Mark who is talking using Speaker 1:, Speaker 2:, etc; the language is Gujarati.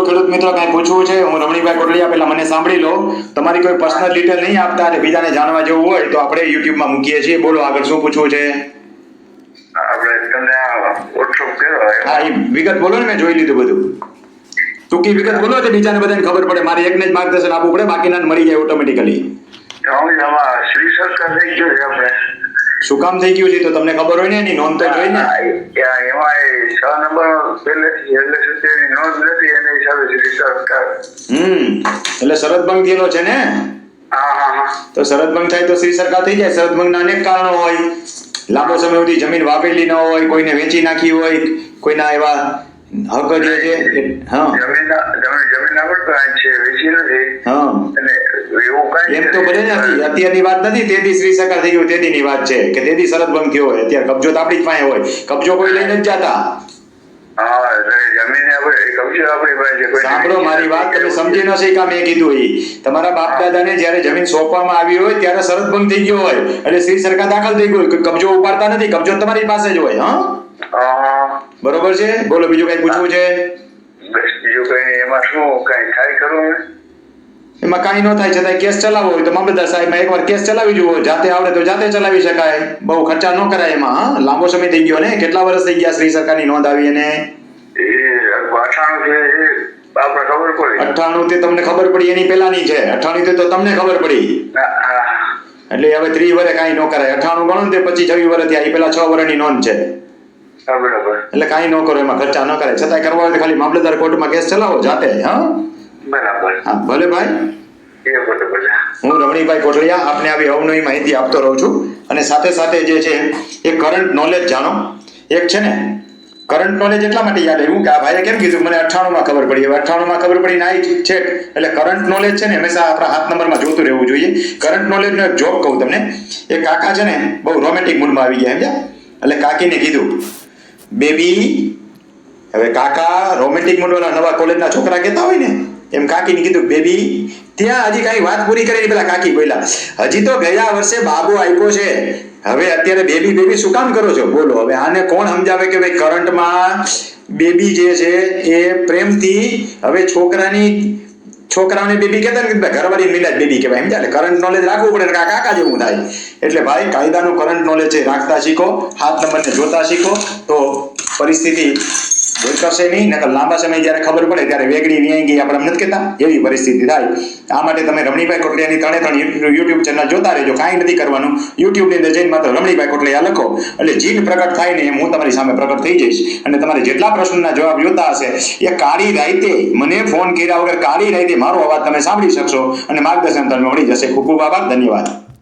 Speaker 1: બોલો ખેડૂત મિત્રો કાંઈ પૂછવું છે? હું રમણીભાઈ કોટલિયા પહેલા મને સાંભળી લો. તમારી કોઈ પર્સનલ ડિટેલ નહીં આપતા અને બીજાને જાણવા જેવું હોય તો આપણે યુટ્યુબમાં મૂકીએ છીએ. બોલો આગળ શું પૂછવું છે? હા એ વિગત બોલો ને મેં જોઈ લીધું બધું. ટૂંકી વિગત બોલો એટલે બીજાને બધાને ખબર પડે. મારે એકને જ માર્ગદર્શન આપવું પડે બાકીના મળી જાય ઓટોમેટિકલી શું કામ થઈ ગયું છે તો તમને ખબર હોય ને એની નોંધ તો જોઈ ને.
Speaker 2: એમાં છ નંબર પહેલેથી એટલે સુધીની નોંધ નથી એને હિસાબે
Speaker 1: હમ એટલે શરત ભંગ થયેલો છે ને? તો શરત ભંગ થાય તો શ્રી સરકાર થઈ જાય. શરત ભંગના અનેક કારણો હોય. લાંબો સમય સુધી જમીન વાપરેલી ન હોય કોઈને વેચી નાખી હોય કોઈના એવા હક જે છે હા.
Speaker 2: જમીન જમીન છે વેચી નથી.
Speaker 1: હા. એમ તો બધે નથી. અત્યારની વાત નથી તેથી શ્રી સરકાર થઈ ગયું તેદીની વાત છે કે તેથી શરત ભંગ થયો હોય. અત્યારે કબજો તો આપણી જ પાસે હોય. કબજો કોઈ લઈને જ જાતા. સાંભળો મારી વાત તમે સમજી ન શકા મેં કીધું એ તમારા બાપ દાદાને જ્યારે જમીન સોંપવામાં આવી હોય ત્યારે શરત ભંગ થઈ ગયો હોય. એટલે શ્રી સરકાર દાખલ થઈ ગયો કબજો ઉપાડતા નથી. કબજો તમારી પાસે જ હોય હા? બરોબર છે? બોલો બીજું કઈ પૂછવું છે?
Speaker 2: બીજું કઈ એમાં શું કઈ થાય ખરું
Speaker 1: એમાં? કાંઈ ન થાય છતાંય કેસ ચલાવવો હોય તો મામલતદાર એક એકવાર કેસ ચલાવી જુઓ. જાતે આવડે તો જાતે ચલાવી શકાય. બહુ ખર્ચા ન કરાય એમાં લાંબો સમય થઈ ગયો ને. કેટલા વર્ષ થઈ ગયા શ્રી સરકારની નોંધ આવી એને? તે તમને ખબર પડી એની પહેલાની છે. અઠાણું તે તો તમને ખબર પડી. એટલે હવે ત્રીસ વર્ષે કાંઈ ન કરાય. અઠાણું ગણો ને તે પચીસ છવ્વીસ વર્ષ થયા. એ પેલા છ વર્ષની નોંધ છે. એટલે કાંઈ ન કરો એમાં ખર્ચા ન કરાય. છતાંય કરવા હોય તો ખાલી મામલતદાર કોર્ટમાં કેસ ચલાવો જાતે હા?
Speaker 2: બરાબર.
Speaker 1: હા ભલે ભાઈ. હું રમણીભાઈ કોટલિયા આપને આવી અવનવી માહિતી આપતો રહું છું. અને સાથે સાથે જે છે એ કરંટ નોલેજ જાણો. એક છે ને કરંટ નોલેજ એટલા માટે યાદ આવ્યું કે આ ભાઈએ કેમ કીધું? મને અઠ્ઠાણુંમાં ખબર પડી. હવે અઠ્ઠાણુંમાં ખબર પડી ના છે. એટલે કરંટ નોલેજ છે ને હંમેશા આપણા હાથ નંબરમાં જોતું રહેવું જોઈએ. કરંટ નોલેજનો એક જોક કહું તમને. એ કાકા છે ને બહુ રોમેન્ટિક મૂડમાં આવી ગયા, સમજ્યા? એટલે કાકીને કીધું બેબી હવે કાકા રોમેન્ટિક મૂડવાળા નવા કોલેજના છોકરા કહેતા હોય ને, એમ કાકીને કીધું બેબી ત્યાં હજી કાંઈ વાત પૂરી કરી પેલા કાકી બોલ્યા, હજી તો ગયા વર્ષે બાબુ આપ્યો છે. હવે અત્યારે બેબી બેબી શું કામ કરો છો? બોલો, હવે આને કોણ સમજાવે કે ભાઈ કરંટમાં બેબી જે છે એ પ્રેમથી, હવે છોકરાની, છોકરાઓને બેબી કહેતા ને ઘરવાળી મિલાજ બેબી કહેવાય, સમજાય? કરંટ નોલેજ રાખવું પડે કાકા કાકા જેવું થાય. એટલે ભાઈ કાયદાનું કરંટ નોલેજ છે, રાખતા શીખો, હાથ નંબરને જોતા શીખો, તો પરિસ્થિતિ ભૂલકશે નહીં, નકર લાંબા સમય જ્યારે ખબર પડે ત્યારે વેગડી ન્યાય ગઈ, આપણે નથી કહેતા, એવી પરિસ્થિતિ થાય. આ માટે તમે રમણીભાઈ કોટલિયાની ત્રણે ત્રણ યુટ્યુબ ચેનલ જોતા રહેજો, કાંઈ નથી કરવાનું. યુટ્યુબની અંદર જઈને માત્ર રમણીભાઈ કોટલિયા લખો, એટલે જીન પ્રગટ થાય ને એમ હું તમારી સામે પ્રગટ થઈ જઈશ. અને તમારે જેટલા પ્રશ્નના જવાબ જોતા હશે, એ કાળી રાઈતે મને ફોન કર્યા વગર કાળી રાઈતે મારો અવાજ તમે સાંભળી શકશો અને માર્ગદર્શન તમને મળી જશે. ખૂબ ખૂબ આભાર, ધન્યવાદ.